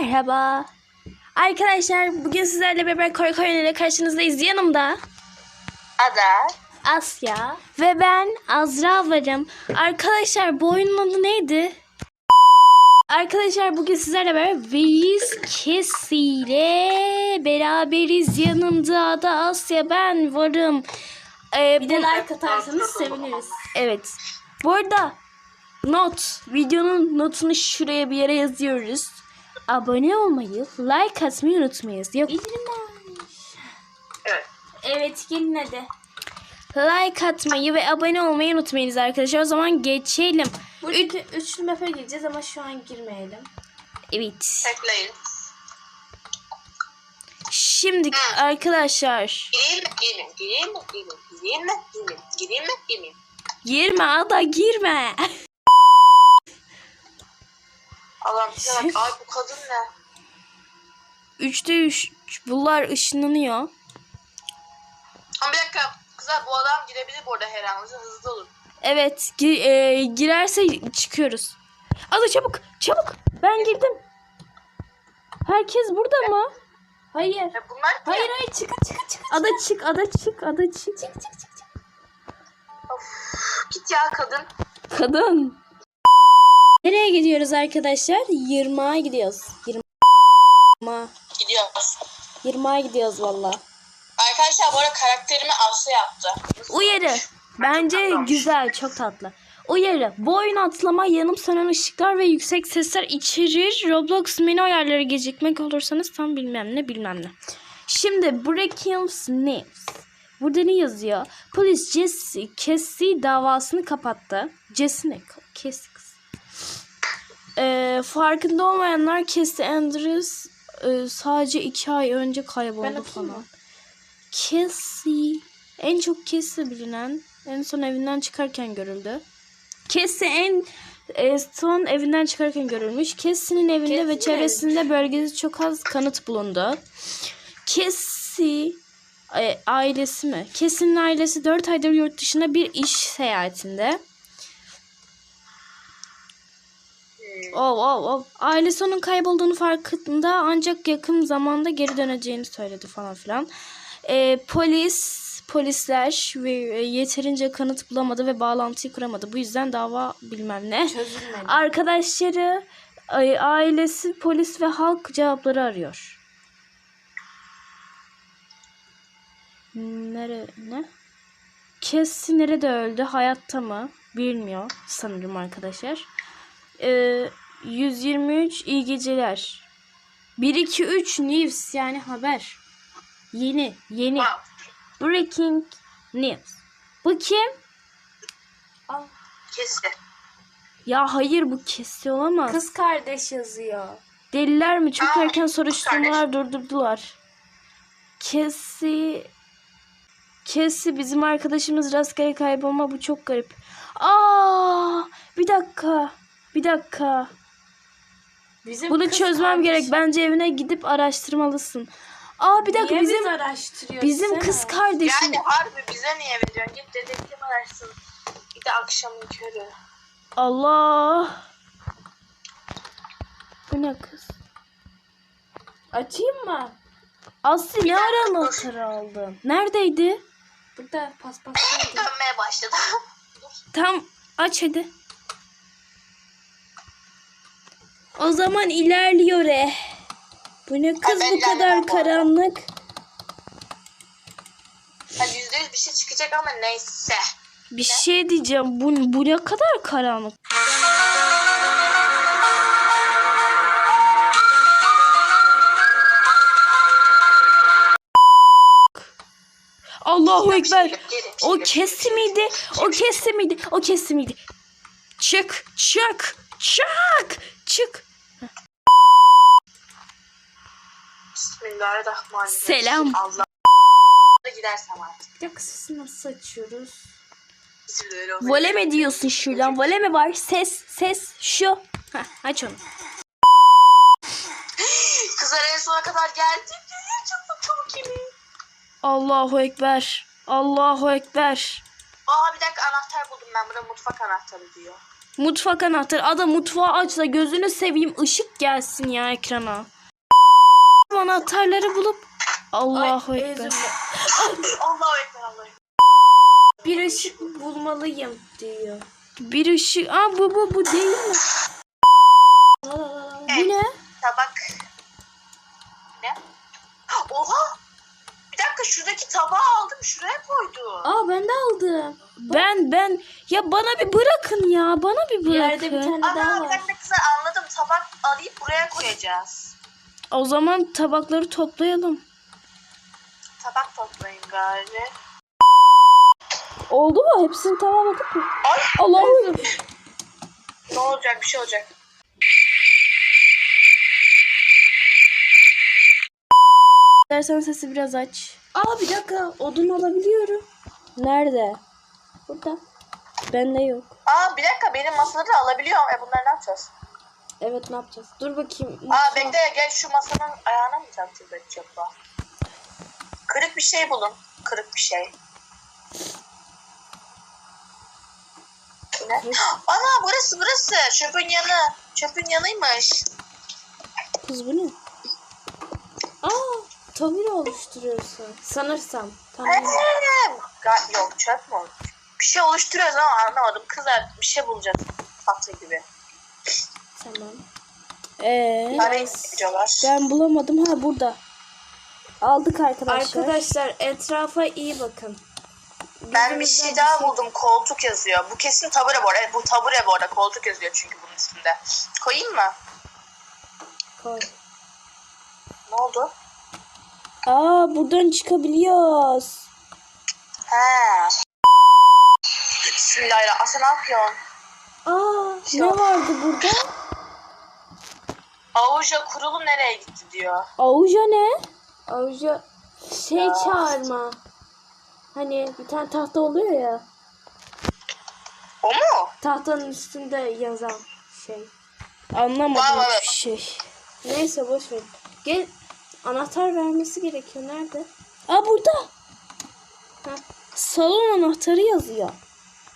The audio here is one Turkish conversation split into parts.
Merhaba. Arkadaşlar bugün sizlerle beraber koy koy ile karşınızdayız. Yanımda Ada. Asya ve ben Azra varım. Arkadaşlar bu oyunun adı neydi? Arkadaşlar bugün sizlerle beraber Veys Kesi ile beraberiz. Yanımda da Asya ben varım. Ee, bir de like atarsanız seviniriz. Evet. Bu arada not. Videonun notunu şuraya bir yere yazıyoruz. Abone olmayı, like atmayı unutmayız. Yok. Evet. Evet gelin hadi. Like atmayı ve abone olmayı unutmayınız arkadaşlar. O zaman geçelim. Üç, üçlü mefe gireceğiz ama şu an girmeyelim. Evet. Tekleyin. Şimdi arkadaşlar. Gireyim mi? Gireyim mi? Gireyim mi? Gireyim mi? Gireyim mi? Gireyim mi? Gireyim mi? Girme ada girme. Bak. Ay bu kadın ne? Üçte üç. Bunlar ışınlanıyor. Ama bir dakika. Kızlar bu adam girebilir bu arada her an. Hızlı olun. Evet gi- e, girerse çıkıyoruz. Ada çabuk çabuk. Ben girdim. Herkes burada mı? Hayır. Ya bunlar ne? Hayır hayır çık çık çık. Ada çık ada çık ada çık. Çık çık çık. çık. Of, git ya kadın. Kadın. Nereye gidiyoruz arkadaşlar? Yırmağa gidiyoruz. Yırmağa. Gidiyoruz. Yırmağa gidiyoruz valla. Arkadaşlar bu arada karakterimi Aslı yaptı. Uyarı. Bence güzel, çok tatlı. Uyarı. Bu oyun atlama, yanıp sönen ışıklar ve yüksek sesler içerir. Roblox menü ayarları gecikmek olursanız tam bilmem ne bilmem ne. Şimdi Breaking News. Burada ne yazıyor? Polis Jesse Cassie davasını kapattı. Jesse ne? Cassie Ee, farkında olmayanlar Cassie Andrews e, sadece iki ay önce kayboldu falan. Cassie en çok Cassie bilinen en son evinden çıkarken görüldü. Cassie en e, son evinden çıkarken görülmüş. Cassie'nin evinde Cassie ve çevresinde bölgede çok az kanıt bulundu. Cassie e, ailesi mi? Cassie'nin ailesi 4 aydır yurt dışında bir iş seyahatinde. Oh, oh, oh. Ailesi onun kaybolduğunu farkında ancak yakın zamanda geri döneceğini söyledi falan filan. Ee, polis, polisler ve e, yeterince kanıt bulamadı ve bağlantıyı kuramadı. Bu yüzden dava bilmem ne. Çözülmedi. Arkadaşları, ailesi, polis ve halk cevapları arıyor. Nere, ne? Cassie nerede öldü? Hayatta mı? Bilmiyor sanırım arkadaşlar. Ee, 123 iyi geceler. 1 2 3 news yani haber. Yeni, yeni. Breaking news. Bu kim? Kesin. Ya hayır bu kesi olamaz. Kız kardeş yazıyor. Deliler mi? Çok Aa, erken soruşturmalar durdurdular. Kesi Kesi bizim arkadaşımız rastgele kaybolma bu çok garip. Aa, bir dakika. Bir dakika. Bizim Bunu kız çözmem kardeş- gerek. Bence evine gidip araştırmalısın. Aa bir dakika Niye bizim biz araştırıyoruz? bizim kız kardeşim. Yani harbi bize niye veriyorsun? Git dedektif ararsın. Bir de akşamın körü. Allah. Bu ne kız? Açayım mı? Aslı ne ara anahtarı aldın? Neredeydi? Burada paspas Dönmeye başladı. Tam aç hadi. O zaman ilerliyor e. Bu ne kız ben bu kadar karanlık. Hani yüzde yüz bir şey çıkacak ama neyse. Bir şey diyeceğim. Bu, bu ne kadar karanlık. Allahu Ekber. O yok. kesi miydi? O kesi miydi? O kesi miydi? Çık, çık, çık, çık. Bismillahirrahmanirrahim. Selam. Allah gidersem artık. Bir dakika sesi nasıl açıyoruz? Vole mi diyorsun şuradan? Vole mi var? Ses, ses, şu. Heh, aç onu. Kızlar en sona kadar geldi. Çok çok iyi. Allahu Ekber. Allahu Ekber. Aa bir dakika anahtar buldum ben. Burada mutfak anahtarı diyor. Mutfak anahtarı. Ada mutfağı aç da gözünü seveyim ışık gelsin ya ekrana. Anahtarları bulup Allahu Ay, Ekber. Allahu ekber Allahu ekber. Bir ışık bulmalıyım diyor. Bir ışık. Aa bu bu bu değil mi? Bu ne? Tabak. Ne? Oha! Bir dakika şuradaki tabağı aldım şuraya koydum. Aa ben de aldım. Ben ben ya bana bir bırakın ya. Bana bir bırakın. Yerde bir tane daha Ana bir var. dakika kızlar anladım tabak alayım buraya koyacağız. O zaman tabakları toplayalım. Tabak toplayın gari. Oldu mu? Hepsini tamamladık mı? Ay Allah'ım. ne olacak bir şey olacak. Dersen sesi biraz aç. Aa bir dakika odun alabiliyorum. Nerede? Burada. Bende yok. Aa bir dakika benim masaları da alabiliyorum. E bunları ne yapacağız? Evet ne yapacağız? Dur bakayım. Aa bekle gel şu masanın ayağına mı takacağız acaba? Kırık bir şey bulun. Kırık bir şey. Ne? Ana burası burası. Çöpün yanı. Çöpün yanıymış. Kız bu ne? Aa tabure oluşturuyorsun. Sanırsam. Eee, Ga- Yok çöp mü? Bir şey oluşturuyoruz ama anlamadım. Kızlar bir şey bulacağız. Tahta gibi. Tamam. Ee, ben bulamadım. Ha burada. Aldık arkadaşlar. Arkadaşlar etrafa iyi bakın. Ben bir şey daha buldum. Koltuk yazıyor. Bu kesin tabure bu arada. Evet, bu tabure bu arada. Koltuk yazıyor çünkü bunun üstünde. Koyayım mı? Koy. Ne oldu? Aa buradan çıkabiliyoruz. He. Bismillahirrahmanirrahim. Aa Ne vardı burada? Avuca kurulu nereye gitti diyor. Avuca ne? avucu şey Ya. çağırma. Hani bir tane tahta oluyor ya. O mu? Tahtanın üstünde yazan şey. Anlamadım hiçbir şey. Neyse boş ver. Gel anahtar vermesi gerekiyor. Nerede? Aa burada. Ha. Salon anahtarı yazıyor.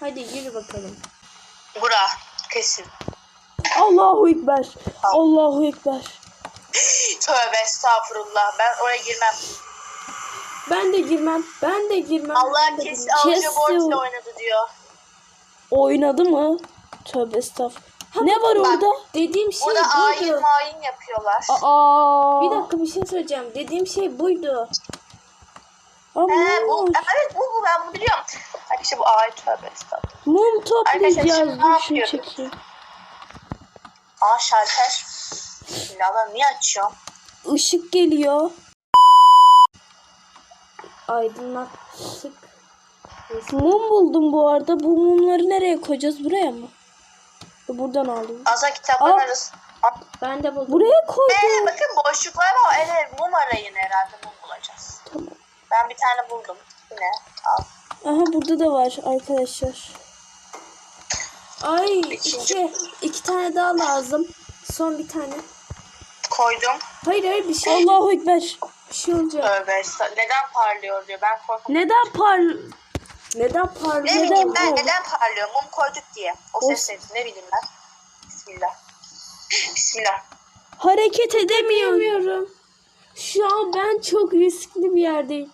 Hadi yürü bakalım. Bura. Kesin. Allahu Ekber. Allahu Ekber. Tövbe estağfurullah. Ben oraya girmem. Ben de girmem. Ben de girmem. Allah kesin Kesin. borçla oynadı diyor. Oynadı mı? Tövbe estağfurullah. Ne var bak. orada? Dediğim şey Burada ayin buydu. mayin yapıyorlar. Aa. Bir dakika bir şey söyleyeceğim. Dediğim şey buydu. Aa, He, bu, evet bu, bu ben bunu biliyorum. Arkadaşlar bu ayin tövbe estağfurullah. Mum toplayacağız. Arkadaşlar, şimdi ne çekeyim. Aa şalter. Bismillah niye açıyorum? Işık geliyor. Aydınlattık. Mum buldum bu arada. Bu mumları nereye koyacağız? Buraya mı? Buradan aldım. Aza kitapların Aa. arası. Ben de buldum. Buraya koydum. Ee, bakın boşluklar var. Evet mum arayın herhalde mum bulacağız. Tamam. Ben bir tane buldum. Yine al. Aha burada da var arkadaşlar. Ay İkinci. iki. iki tane daha lazım. Son bir tane. Koydum. Hayır hayır bir şey, Allahu Ekber. bir şey olacak. Tövbe estağfurullah. Neden parlıyor diyor. Ben korktum. Neden par... Neden parlıyor? Ne Neden bileyim ben parlıyor? neden parlıyor? Mum koyduk diye. O O- ses neydi? Ne bileyim ben. Bismillah. Bismillah. Hareket edemiyorum. Şu an ben çok riskli bir yerdeyim.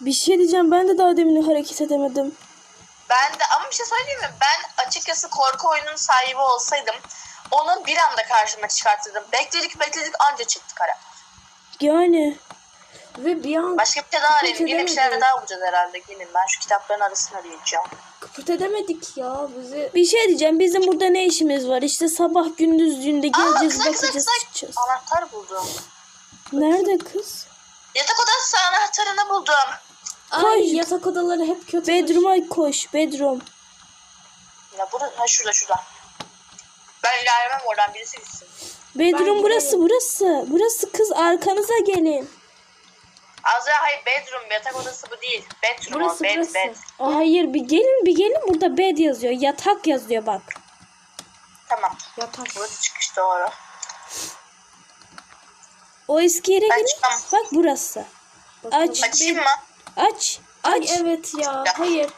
Bir şey diyeceğim. Ben de daha demin hareket edemedim. Ben de ama bir şey söyleyeyim mi? Ben açıkçası korku oyunun sahibi olsaydım onu bir anda karşıma çıkartırdım. Bekledik bekledik anca çıktı kara. Yani. Ve bir an Başka bir şey daha arayayım. Yine bir şeyler daha bulacağız herhalde. Gelin ben şu kitapların arasını arayacağım. kıpırt edemedik ya. Bizi Bir şey diyeceğim. Bizim burada ne işimiz var? İşte sabah gündüzlüğünde geleceğiz, kızak, kızak, bakacağız, kızak. çıkacağız. Anahtar buldum. Nerede kız? Yatak odası anahtarını buldum. Ay Koy. yatak odaları hep kötü. Bedroom'a koş. Bedroom. Ya burada, ha şurada şurada. Ben ilerlemem oradan birisi gitsin. Bedroom Ben burası, burası. Burası kız arkanıza gelin. Azra hayır bedroom yatak odası bu değil. Bedroom Burası, o bed burası. bed. Aa, hayır bir gelin bir gelin burada bed yazıyor. Yatak yazıyor bak. Tamam. Yatak. Burası çıkış doğru. O eski yere Ben gelin. Bak burası. Aç. Açayım mı? Aç. Ay Aç. evet ya. Hayır.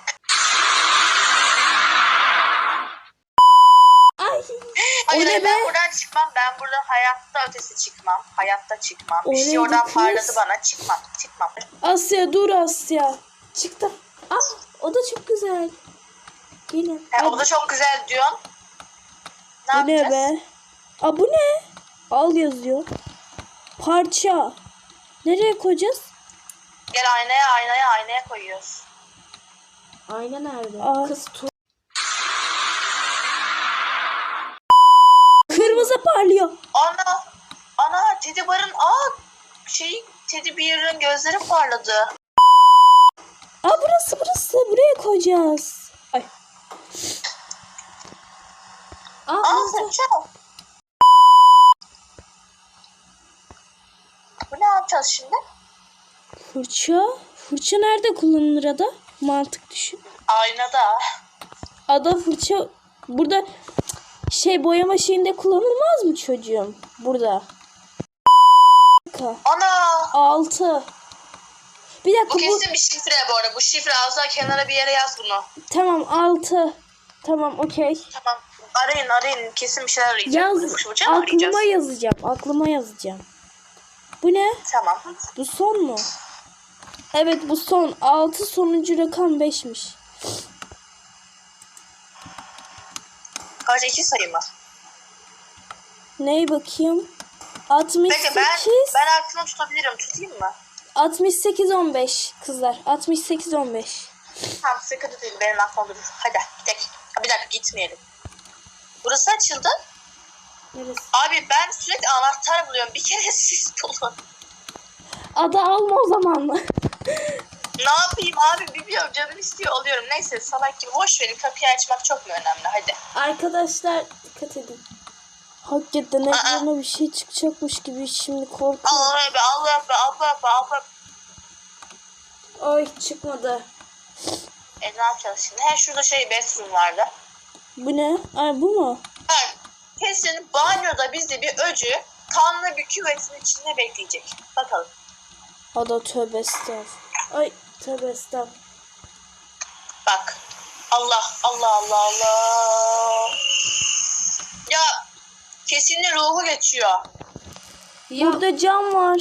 Ay. Hayır ne hayır, be? ben buradan çıkmam. Ben buradan hayatta ötesi çıkmam. Hayatta çıkmam. O bir şey neydi oradan kız? parladı bana. Çıkmam. Çıkmam. Asya dur Asya. Çıktı. Aa, o da çok güzel. Gelin. He, o da çok güzel diyorsun. Ne Bu ne yapacağız? be? Aa bu ne? Al yazıyor. Parça. Nereye koyacağız? Gel aynaya aynaya aynaya koyuyoruz. Ayna nerede? Aa. Kız tu. Kırmızı parlıyor. Ana! Ana Teddy Bar'ın aa şey Teddy Bear'ın gözleri parladı. Aa burası burası. Buraya koyacağız. Ay. Aa, Aa saçma. Bu ne yapacağız şimdi? Fırça. Fırça nerede kullanılır ada? Mantık düşün. Aynada. Ada fırça burada şey boyama şeyinde kullanılmaz mı çocuğum? Burada. Ana! Altı. Bir dakika Bu bu. kesin bir şifre bu arada. Bu şifre alsa kenara bir yere yaz bunu. Tamam altı. Tamam okey. Tamam. Arayın arayın. Kesin bir şeyler arayacağız. Yaz. Boşuna mı arayacağız? Aklıma yazacağım. Aklıma yazacağım. Bu ne? Tamam. Bu son mu? Evet bu son. 6 sonuncu rakam 5'miş. Kaç iki sayı mı? Ney bakayım? 68 Peki ben, ben aklımı tutabilirim. Tutayım mı? 68 15 kızlar. 68 15. Tamam sıkıntı değil. Benim aklım durur. Hadi. Ha, Bir dakika gitmeyelim. Burası açıldı. Neresi? Abi ben sürekli anahtar buluyorum. Bir kere siz bulun. Ada alma o zaman. Ne yapayım abi bilmiyorum canım istiyor alıyorum. Neyse salak gibi boş verin kapıyı açmak çok mu önemli hadi. Arkadaşlar dikkat edin. Hakikaten ekrana bir şey çıkacakmış gibi şimdi korkuyorum. Allah be Allah be Allah be Allah. Oy çıkmadı. E ne yapacağız şimdi? He şurada şey bathroom vardı. Bu ne? Ay bu mu? Evet. Kesin banyoda bizi bir öcü kanlı bir küvetin içinde bekleyecek. Bakalım. Ada tövbe estağfurullah. Ay tövbe estağfurullah. Bak. Allah Allah Allah Allah. Ya kesinlikle ruhu geçiyor. Ya Burada cam var.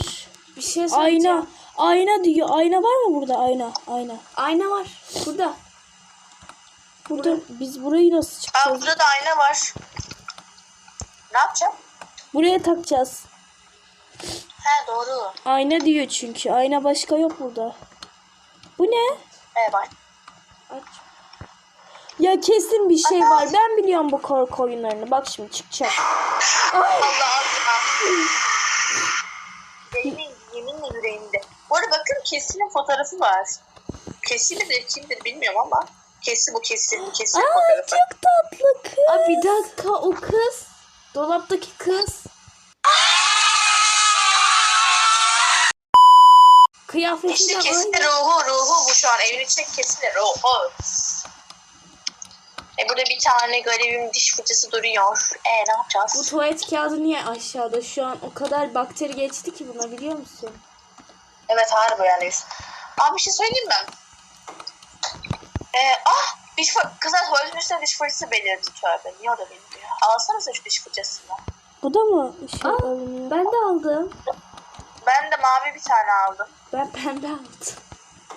bir şey söyleyeceğim. Ayna. Ayna diyor. Ayna var mı burada? Ayna. Ayna. Ayna var. Burada. Burada biz burayı nasıl Aa, çıkacağız? burada da ayna var. Ne yapacağım? Buraya takacağız. He doğru. Ayna diyor çünkü. Ayna başka yok burada. Bu ne? Evet bak. Aç. Ya kesin bir şey var. Ben biliyorum bu korku oyunlarını. Bak şimdi çıkacak. Allah Allah. Yemin, yeminle yüreğimde. Bu arada bakın Kesin'in fotoğrafı var. Kesin midir kimdir bilmiyorum ama. Kesin bu kesin. Kesin Aa fotoğrafı. çok tatlı kız. Aa bir dakika o kız. Dolaptaki kız. Kıyafetinden İşte kesin aynı. ruhu ruhu bu şu an. Evin içinde kesin ruhu. E burada bir tane garibim diş fırçası duruyor. E ne Bu yapacağız? tuvalet kağıdı niye aşağıda? Şu an o kadar bakteri geçti ki buna biliyor musun? Evet harbi yani. Abi bir şey söyleyeyim mi? Ee, ah diş fır... Kızlar tuvaletin üstüne diş fırçası belirdi tövbe. Niye o da bilmiyor? Alsanıza şu diş fırçasını. Bu da mı şey Aa, ben de aldım. Ben de mavi bir tane aldım. Ben pembe aldım.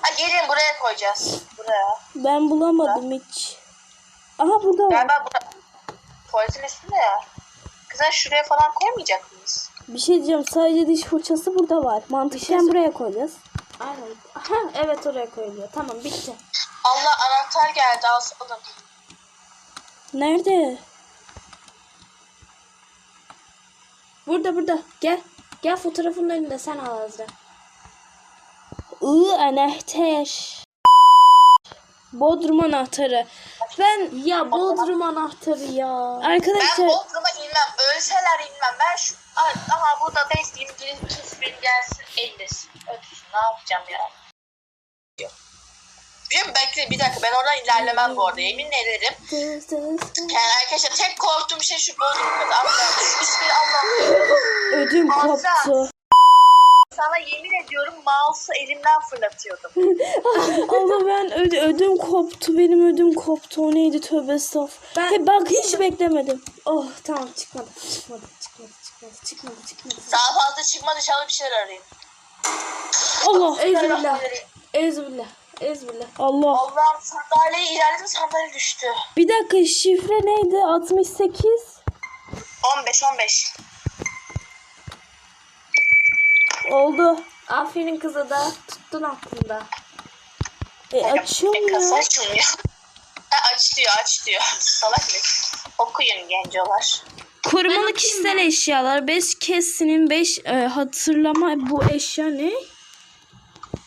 Ha gelin buraya koyacağız. Buraya. Ben bulamadım hiç. Aha burada var. Galiba burada. Tuvaletin üstünde ya. Kızlar şuraya falan koymayacak mıyız? Bir şey diyeceğim. Sadece diş fırçası burada var. Mantıken buraya koyacağız. Aynen. Aha, evet oraya koyuluyor. Tamam bitti. Allah anahtar geldi alın. Nerede? Burada burada. Gel. Gel fotoğrafın önünde sen al Azra. Iı anahtar. Bodrum anahtarı. Ben Ya Bodrum anahtarı ya. Ben arkadaşlar Bodrum'a inmem. Ölseler inmem. Ben şu... Aha burada kesin benim gelsin. Ellesin. Ötüsün. Ne yapacağım ya? Yok. Biliyor musun? Bekle bir dakika. Ben oradan ilerlemem bu arada. Yemin ederim. Yani arkadaşlar tek korktuğum şey şu Bodrum kadar. Allah. Bismillah. ödüm koptu. sana yemin ediyorum mouse'u elimden fırlatıyordum. Allah ben öd ödüm koptu. Benim ödüm koptu. O neydi tövbe estağfurullah. Ben- He, bak hiç beklemedim. Oh tamam çıkmadı. Çıkmadı. Çıkmadı. Çıkmadı. Çıkmadı. Çıkmadı. Daha fazla çıkmadı inşallah bir şeyler arayayım. Allah. Ezbillah. Ezbillah. Ezbillah. Allah. Allah'ım sandalyeyi ilerledim sandalye düştü. Bir dakika şifre neydi? 68. 15 15. Oldu. Aferin kıza da tuttun aklında. E, açılmıyor. Kasa açılmıyor. Ha, aç diyor aç diyor. Salak mı? Okuyun gencolar. Korumalı kişisel eşyalar 5 kesinin 5 hatırlama bu eşya ne?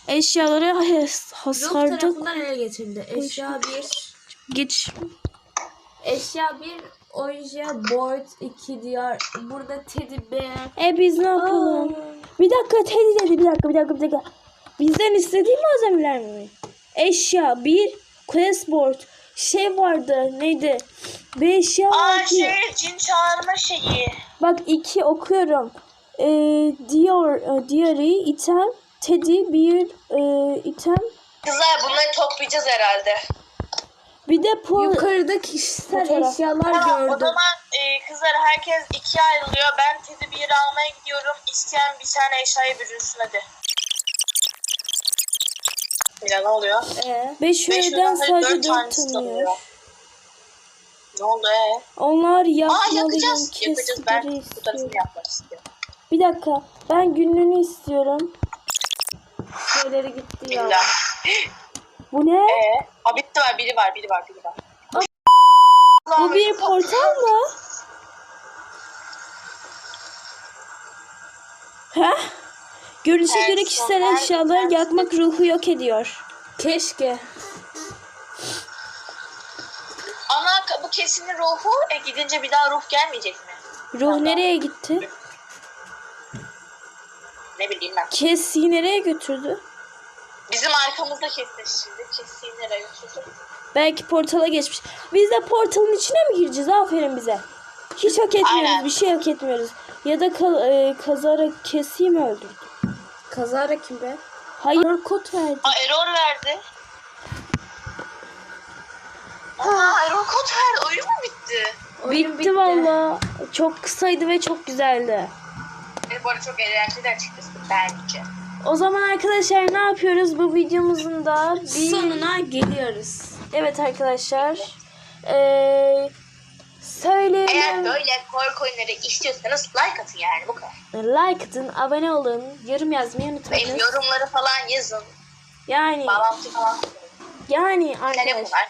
Eşyaları hasarda tarafından ele geçirildi. Eşya 1. geç. Eşya 1. Oja board 2 diğer. Burada teddy bear. E biz ne yapalım? Bir dakika Teddy dedi bir dakika bir dakika bir dakika. Bizden istediği malzemeler mi? Eşya bir questboard şey vardı neydi? Bir eşya Aa vardı. şey cin çağırma şeyi. Bak iki okuyorum. Ee, diyor, e, diğeri item, Teddy bir e, item. Kızlar bunları toplayacağız herhalde. Bir de po Yukarıda kişisel Fotoğraf. eşyalar Tamam o gördüm. zaman e, kızlar herkes ikiye ayrılıyor. Ben Teddy bir almaya gidiyorum. İsteyen bir tane eşyayı bürünsün hadi. Ya ne oluyor? Ee, 5 Beş üyeden sadece dört 4 tanesi tanıyor. tanıyor. Ne oldu ee? Onlar Aa yakacağız. Yakacağız. Ben bu tarafını istiyorum. yapmak istiyorum. Bir dakika ben günlüğünü istiyorum. Şeyleri gitti ya. Billah. Bu ne? Ee, ha bitti var. Biri var. Biri var. Biri var. Bu bir portal mı? Heh. Görünüşe göre kişisel eşyaları yakmak ruhu yok ediyor. Keşke. Ana bu kesinin ruhu e, gidince bir daha ruh gelmeyecek mi? Ruh nereye gitti? Ne bileyim ben. Kesi nereye götürdü? Bizim arkamızda kesmiş şimdi. Kesiyi nereye götürdü? Belki portala geçmiş. Biz de portalın içine mi gireceğiz? Aferin bize. Hiç hak etmiyoruz. Aynen. Bir şey hak etmiyoruz. Ya da ka- e, kazara kesiyi mi öldürdü? Kazara kim be? Hayır. Kod verdi. Aa error verdi. Aa error kod verdi. Oyun mu bitti? Oyun bitti, valla. Çok kısaydı ve çok güzeldi. Bu arada çok eğlenceli açıkçası bence. O zaman arkadaşlar ne yapıyoruz? Bu videomuzun da bir... Sonuna geliyoruz. Evet arkadaşlar. Ee, söyleyelim. Eğer böyle korku oyunları istiyorsanız like atın yani bu kadar. Like atın, abone olun, yorum yazmayı Ve unutmayın. yorumları falan yazın. Yani Bağlantı falan. yani arkadaşlar.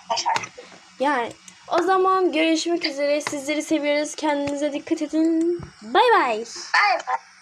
Yani o zaman görüşmek üzere. Sizleri seviyoruz. Kendinize dikkat edin. Bay bay. Bye bye.